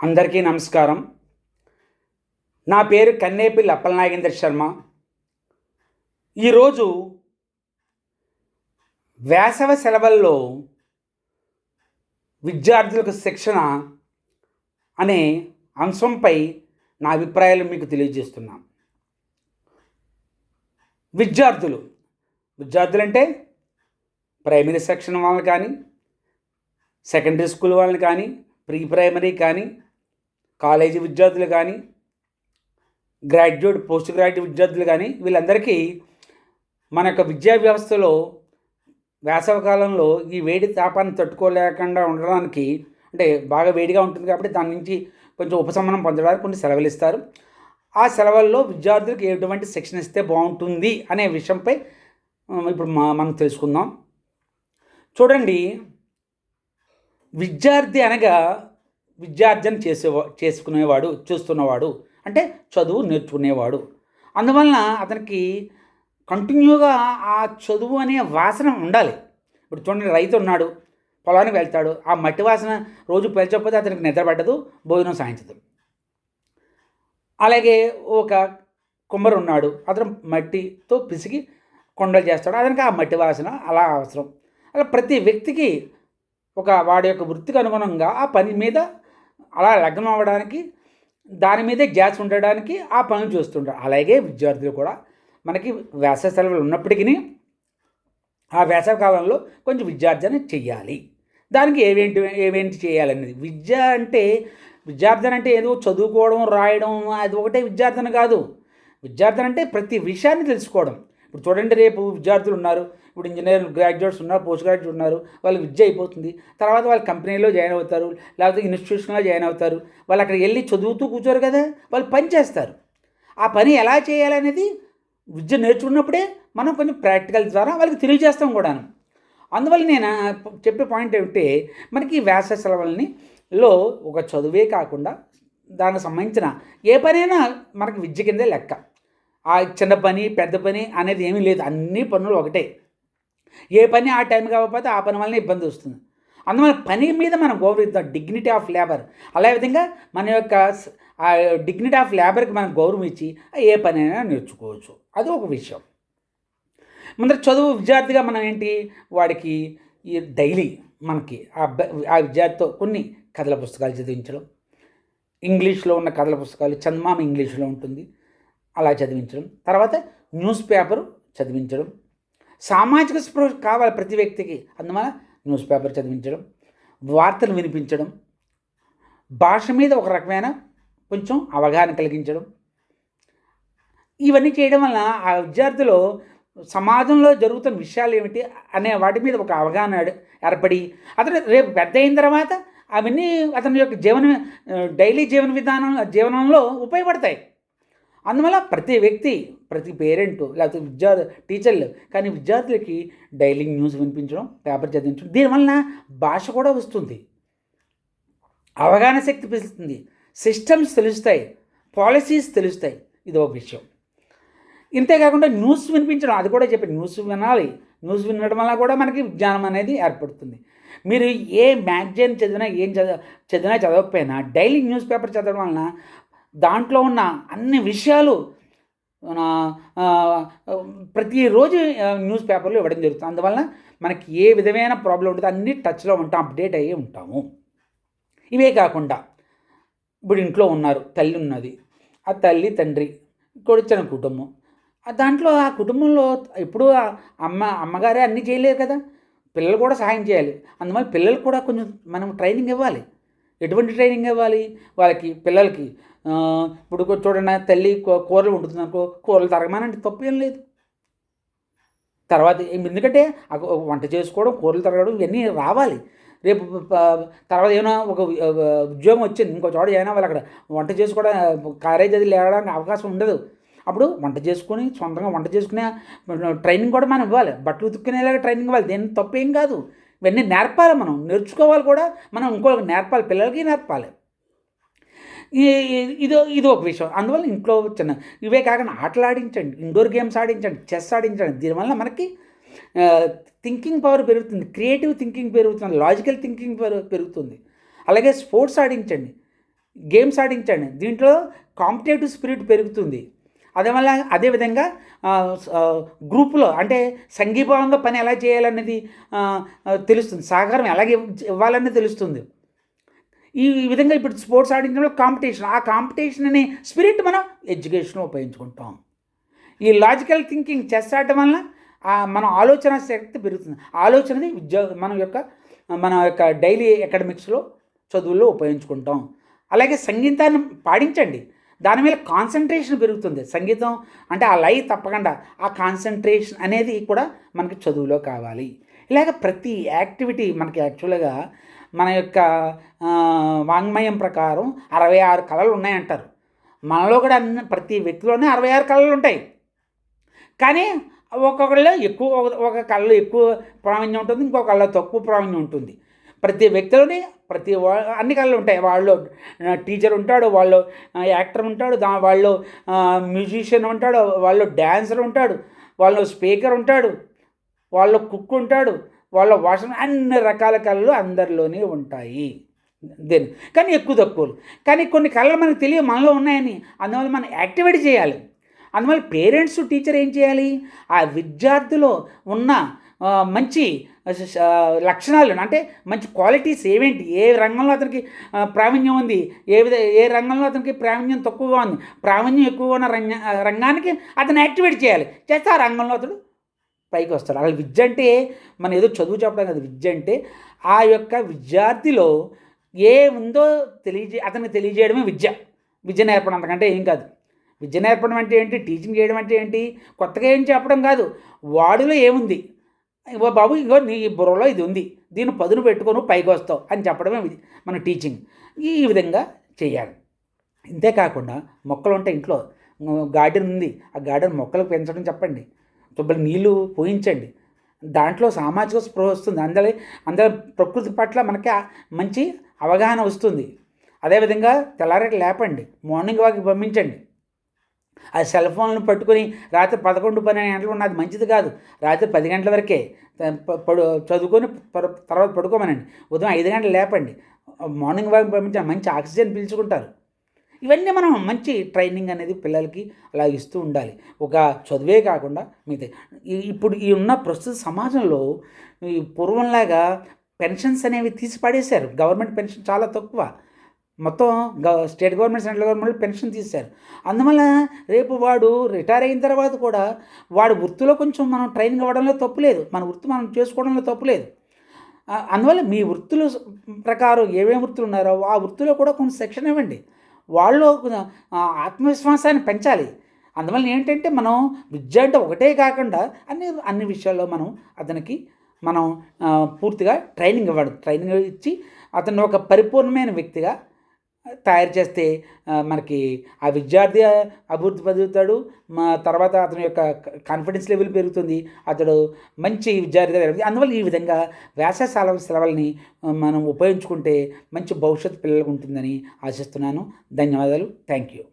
అందరికీ నమస్కారం. నా పేరు కన్నేపల్లి అప్పలనాగేంద్ర శర్మ. ఈరోజు వేసవ సెలవుల్లో విద్యార్థులకు శిక్షణ అనే అంశంపై నా అభిప్రాయాలు మీకు తెలియజేస్తున్నాను విద్యార్థులు విద్యార్థులంటే ప్రైమరీ సెక్షన్ వాళ్ళని కానీ సెకండరీ స్కూల్ వాళ్ళని కానీ ప్రీ ప్రైమరీ కానీ కాలేజీ విద్యార్థులు కానీ గ్రాడ్యుయేట్ పోస్ట్ గ్రాడ్యుయేట్ విద్యార్థులు కానీ వీళ్ళందరికీ మన యొక్క విద్యా వ్యవస్థలో వేసవకాలంలో ఈ వేడి తాపాన్ని తట్టుకోలేకుండా ఉండడానికి అంటే బాగా వేడిగా ఉంటుంది కాబట్టి దాని నుంచి కొంచెం ఉపశమనం పొందడానికి కొన్ని సెలవులు ఇస్తారు. ఆ సెలవుల్లో విద్యార్థులకు ఎటువంటి శిక్షణ ఇస్తే బాగుంటుంది అనే విషయంపై ఇప్పుడు మా మనం తెలుసుకుందాం. చూడండి విద్యార్థి అనగా విద్యార్జన చేసేవా చేసుకునేవాడు చూస్తున్నవాడు అంటే చదువు నేర్చుకునేవాడు. అందువలన అతనికి కంటిన్యూగా ఆ చదువు అనే వాసన ఉండాలి. ఇప్పుడు చూడండి రైతు ఉన్నాడు పొలానికి వెళ్తాడు ఆ మట్టి వాసన రోజు పీల్చకపోతే అతనికి నిద్రపడ్డదు భోజనం సాయించదు. అలాగే ఒక కుమ్మరు ఉన్నాడు అతను మట్టితో పిసికి కొండలు చేస్తాడు అతనికి ఆ మట్టి వాసన అలా అవసరం. అలా ప్రతి వ్యక్తికి ఒక వాడి యొక్క వృత్తికి అనుగుణంగా ఆ పని మీద అలా లగ్నం అవ్వడానికి దాని మీదే గ్యాస్ ఉండడానికి ఆ పనులు చూస్తుంటారు. అలాగే విద్యార్థులు కూడా మనకి వేసవి సెలవులు ఉన్నప్పటికీ ఆ వేసవి కాలంలో కొంచెం విద్యార్జన చెయ్యాలి. దానికి ఏవేంటి ఏవేంటి చేయాలనేది. విద్య అంటే విద్యార్థన అంటే ఏదో చదువుకోవడం రాయడం అది ఒకటే విద్యార్థన కాదు. విద్యార్థన అంటే ప్రతి విషయాన్ని తెలుసుకోవడం. ఇప్పుడు చూడండి రేపు విద్యార్థులు ఉన్నారు. ఇప్పుడు ఇంజనీర్ గ్రాడ్యుయేట్స్ ఉన్నారు పోస్ట్ గ్రాడ్యుయేట్ ఉన్నారు. వాళ్ళకి విద్య అయిపోతుంది. తర్వాత వాళ్ళు కంపెనీలో జాయిన్ అవుతారు లేకపోతే ఇన్స్టిట్యూషన్లో జాయిన్ అవుతారు. వాళ్ళు అక్కడ వెళ్ళి చదువుతూ కూర్చోరు కదా వాళ్ళు పని చేస్తారు. ఆ పని ఎలా చేయాలనేది విద్య నేర్చుకున్నప్పుడే మనం కొంచెం ప్రాక్టికల్ ద్వారా వాళ్ళకి తెలియజేస్తాం కూడాను. అందువల్ల నేను చెప్పే పాయింట్ ఏమిటంటే మనకి వేస సెలవులని లో ఒక చదువే కాకుండా దానికి సంబంధించిన ఏ పనైనా మనకి విద్య కిందే లెక్క. ఆ చిన్న పని పెద్ద పని అనేది ఏమీ లేదు. అన్ని పనులు ఒకటే. ఏ పని ఆ టైం కాకపోతే ఆ పని వల్లనే ఇబ్బంది వస్తుంది. అందువల్ల పని మీద మనం గౌరవిద్దాం. డిగ్నిటీ ఆఫ్ లేబర్ అలా విధంగా మన యొక్క ఆ డిగ్నిటీ ఆఫ్ లేబర్కి మనం గౌరవం ఇచ్చి ఏ పని అయినా నేర్చుకోవచ్చు. అది ఒక విషయం. ముందర చదువు విద్యార్థిగా మనం ఏంటి? వాడికి ఈ డైలీ మనకి ఆ ఆ విద్యార్థితో కొన్ని కథల పుస్తకాలు చదివించడం. ఇంగ్లీష్లో ఉన్న కథల పుస్తకాలు చందమామ ఇంగ్లీష్లో ఉంటుంది. అలా చదివించడం. తర్వాత న్యూస్ పేపర్ చదివించడం. సామాజిక స్పృహ కావాలి ప్రతి వ్యక్తికి. అందువల్ల న్యూస్ పేపర్ చదివించడం. వార్తలు వినిపించడం. భాష మీద ఒక రకమైన కొంచెం అవగాహన కలిగించడం. ఇవన్నీ చేయడం వలన ఆ విద్యార్థులు సమాజంలో జరుగుతున్న విషయాలు ఏమిటి అనే వాటి మీద ఒక అవగాహన ఏర్పడి అతను రేపు పెద్ద అయిన తర్వాత అవన్నీ అతని యొక్క జీవన డైలీ జీవన విధానం జీవనంలో ఉపయోగపడతాయి. అందువల్ల ప్రతి వ్యక్తి ప్రతి పేరెంట్ లేకపోతే విద్యార్థి టీచర్లు కానీ విద్యార్థులకి డైలీ న్యూస్ వినిపించడం పేపర్ చదివించడం దీనివలన భాష కూడా వస్తుంది. అవగాహన శక్తి పెరుగుతుంది. సిస్టమ్స్ తెలుస్తాయి. పాలసీస్ తెలుస్తాయి. ఇది ఒక విషయం. ఇంతేకాకుండా న్యూస్ వినిపించడం అది కూడా చెప్పి న్యూస్ వినాలి. న్యూస్ వినడం వల్ల కూడా మనకి విజ్ఞానం అనేది ఏర్పడుతుంది. మీరు ఏ మ్యాగజైన్ చదివినా ఏం చదివ చదివినా చదవకపోయినా డైలీ న్యూస్ పేపర్ చదవడం వలన దాంట్లో ఉన్న అన్ని విషయాలు ప్రతిరోజు న్యూస్ పేపర్లో ఇవ్వడం జరుగుతుంది. అందువలన మనకి ఏ విధమైన ప్రాబ్లం ఉంటుంది అన్ని టచ్లో ఉంటాం అప్డేట్ అయ్యి ఉంటాము. ఇవే కాకుండా ఇప్పుడు ఇంట్లో ఉన్నారు తల్లి ఉన్నది. ఆ తల్లి తండ్రి కొడిచిన కుటుంబం. దాంట్లో ఆ కుటుంబంలో ఎప్పుడూ అమ్మ అమ్మగారే అన్నీ చేయలేరు కదా. పిల్లలు కూడా సహాయం చేయాలి. అందువల్ల పిల్లలు కూడా కొంచెం మనం ట్రైనింగ్ ఇవ్వాలి. ఎటువంటి ట్రైనింగ్ ఇవ్వాలి? వాళ్ళకి పిల్లలకి? ఇప్పుడు చూడండి తల్లి కూరలు వండుతుంది అనుకో కూరలు తరగమానండి తప్పు ఏం లేదు. తర్వాత ఎందుకంటే వంట చేసుకోవడం కూరలు తరగడం ఇవన్నీ రావాలి. రేపు తర్వాత ఏమైనా ఒక ఉద్యోగం వచ్చింది ఇంకో చోట ఏమైనా వాళ్ళు అక్కడ వంట చేసుకోవడం కారేజ్ అది లేవడానికి అవకాశం ఉండదు. అప్పుడు వంట చేసుకొని సొంతంగా వంట చేసుకునే ట్రైనింగ్ కూడా మనం ఇవ్వాలి. బట్టలు ఉతుక్కునేలాగా ట్రైనింగ్ ఇవ్వాలి. దేని తప్పేం కాదు. ఇవన్నీ నేర్పాలి మనం. నేర్చుకోవాలి కూడా మనం ఇంకోళ్ళకి నేర్పాలి పిల్లలకి నేర్పాలి. ఇదో ఇది ఒక విషయం. అందువల్ల ఇంట్లో చిన్న ఇవే కాకుండా ఆటలు ఆడించండి ఇండోర్ గేమ్స్ ఆడించండి చెస్ ఆడించండి. దీనివల్ల మనకి థింకింగ్ పవర్ పెరుగుతుంది. క్రియేటివ్ థింకింగ్ పెరుగుతుంది లాజికల్ థింకింగ్ పెరుగుతుంది. అలాగే స్పోర్ట్స్ ఆడించండి గేమ్స్ ఆడించండి. దీంట్లో కాంపిటేటివ్ స్పిరిట్ పెరుగుతుంది. అదేవల్ల అదేవిధంగా గ్రూపులో అంటే సంఘీభావంగా పని ఎలా చేయాలనేది తెలుస్తుంది. సహకారం ఎలాగ ఇవ్వాలన్నది ఇవ్వాలనేది తెలుస్తుంది. ఈ విధంగా ఇప్పుడు స్పోర్ట్స్ ఆడించడంలో కాంపిటీషన్. ఆ కాంపిటీషన్ అనే స్పిరిట్ మనం ఎడ్యుకేషన్లో ఉపయోగించుకుంటాం. ఈ లాజికల్ థింకింగ్ చెస్ ఆడటం వలన మన ఆలోచన శక్తి పెరుగుతుంది. ఆలోచనది ఉద్యోగ మన యొక్క మన యొక్క డైలీ అకాడమిక్స్లో చదువుల్లో ఉపయోగించుకుంటాం. అలాగే సంగీతాన్ని పాడించండి. దాని మీద కాన్సన్ట్రేషన్ పెరుగుతుంది. సంగీతం అంటే ఆ లై తప్పకుండా ఆ కాన్సన్ట్రేషన్ అనేది కూడా మనకి చదువులో కావాలి. ఇలాగ ప్రతి యాక్టివిటీ మనకి యాక్చువల్గా మన యొక్క వాంగ్మయం ప్రకారం అరవై ఆరు కళలు ఉన్నాయంటారు. మనలో కూడా అన్ని ప్రతి వ్యక్తిలోనే అరవై ఆరు కళలు ఉంటాయి. కానీ ఒక్కొక్కళ్ళు ఎక్కువ ఒక- ఒక ఎక్కువ ప్రావీణ్యం ఉంటుంది ఇంకొక కళ్ళలో తక్కువ ప్రావీణ్యం ఉంటుంది. ప్రతి వ్యక్తిలోని ప్రతి అన్ని కళలు ఉంటాయి. వాళ్ళు టీచర్ ఉంటాడు వాళ్ళు యాక్టర్ ఉంటాడు దా వాళ్ళు మ్యూజిషియన్ ఉంటాడు వాళ్ళు డ్యాన్సర్ ఉంటాడు వాళ్ళు స్పీకర్ ఉంటాడు వాళ్ళు కుక్ ఉంటాడు వాళ్ళ వాషం అన్ని రకాల కళలు అందరిలోనే ఉంటాయి. దేని కానీ ఎక్కువ తక్కువలు. కానీ కొన్ని కళలు మనకు తెలియ మనలో ఉన్నాయని. అందువల్ల మనం యాక్టివేట్ చేయాలి. అందువల్ల పేరెంట్స్ టీచర్ ఏం చేయాలి? ఆ విద్యార్థిలో ఉన్న మంచి లక్షణాలు అంటే మంచి క్వాలిటీస్ ఏవేంటి? ఏ రంగంలో అతనికి ప్రావీణ్యం ఉంది? ఏ విధ ఏ రంగంలో అతనికి ప్రావీణ్యం తక్కువగా ఉంది? ప్రావీణ్యం ఎక్కువగా ఉన్న రంగ రంగానికి అతను యాక్టివేట్ చేయాలి. చేస్తే ఆ రంగంలో అతడు పైకి వస్తాడు. అలా విద్య అంటే మనం ఏదో చదువు చెప్పడం కదా. విద్య అంటే ఆ యొక్క విద్యార్థిలో ఏ ఉందో తెలియజే అతనికి తెలియజేయడమే విద్య. విద్య నేర్పడం అంతకంటే ఏం కాదు. విద్య నేర్పడం అంటే ఏంటి? టీచింగ్ చేయడం అంటే ఏంటి? కొత్తగా ఏం చెప్పడం కాదు. వాడిలో ఏముంది? ఇగో బాబు ఇగో నీ బుర్రలో ఇది ఉంది. దీన్ని పదును పెట్టుకొని పైకి వస్తావు అని చెప్పడమే ఇది మన టీచింగ్ ఈ విధంగా చేయాలి. ఇంతేకాకుండా మొక్కలు ఉంటాయి ఇంట్లో గార్డెన్ ఉంది. ఆ గార్డెన్ మొక్కలు పెంచడం చెప్పండి. శుభ్రం నీళ్ళు పోయించండి. దాంట్లో సామాజిక స్పృహ వస్తుంది. అందరి అందులో ప్రకృతి పట్ల మనకి మంచి అవగాహన వస్తుంది. అదేవిధంగా తెల్లారేట లేపండి. మార్నింగ్ వాక్ పంపించండి. ఆ సెల్ ఫోన్లను పట్టుకొని రాత్రి పదకొండు పన్నెండు గంటలు ఉన్నది. మంచిది కాదు. రాత్రి పది గంటల వరకే పడు చదువుకొని తర్వాత పడుకోమనండి. ఉదయం ఐదు గంటలు లేపండి. మార్నింగ్ వాక్ పంపించండి మంచి ఆక్సిజన్ పీల్చుకుంటారు. ఇవన్నీ మనం మంచి ట్రైనింగ్ అనేది పిల్లలకి అలా ఇస్తూ ఉండాలి. ఒక చదువే కాకుండా మిగతా ఇప్పుడు ఈ ఉన్న ప్రస్తుత సమాజంలో ఈ పూర్వంలాగా పెన్షన్స్ అనేవి తీసి పడేశారు గవర్నమెంట్ పెన్షన్ చాలా తక్కువ. మొత్తం గ- state government central government pension తీశారు. అందువల్ల రేపు వాడు రిటైర్ అయిన తర్వాత కూడా వాడు వృత్తిలో కొంచెం మనం ట్రైనింగ్ అవ్వడంలో తప్పు లేదు. మన వృత్తి మనం చేసుకోవడంలో తప్పు లేదు. అందువల్ల మీ వృత్తుల ప్రకారం ఏమేమి వృత్తులు ఉన్నారో ఆ వృత్తిలో కూడా కొంచెం శిక్షణ ఇవ్వండి. వాళ్ళు ఆత్మవిశ్వాసాన్ని పెంచాలి. అందువల్ల ఏంటంటే మనం విద్య అంటే ఒకటే కాకుండా అన్ని అన్ని విషయాల్లో మనం అతనికి మనం పూర్తిగా ట్రైనింగ్ ఇవ్వడం ట్రైనింగ్ ఇచ్చి అతను ఒక పరిపూర్ణమైన వ్యక్తిగా తయారు చేస్తే మనకి ఆ విద్యార్థి అభివృద్ధి పొందుతాడు. మా తర్వాత అతని యొక్క కాన్ఫిడెన్స్ లెవెల్ పెరుగుతుంది. అతడు మంచి విద్యార్థిగా జరుగుతుంది అందువల్ల ఈ విధంగా వేసవి సెలవుల్ని మనం ఉపయోగించుకుంటే మంచి భవిష్యత్తు పిల్లలకు ఉంటుందని ఆశిస్తున్నాను. ధన్యవాదాలు. Thank you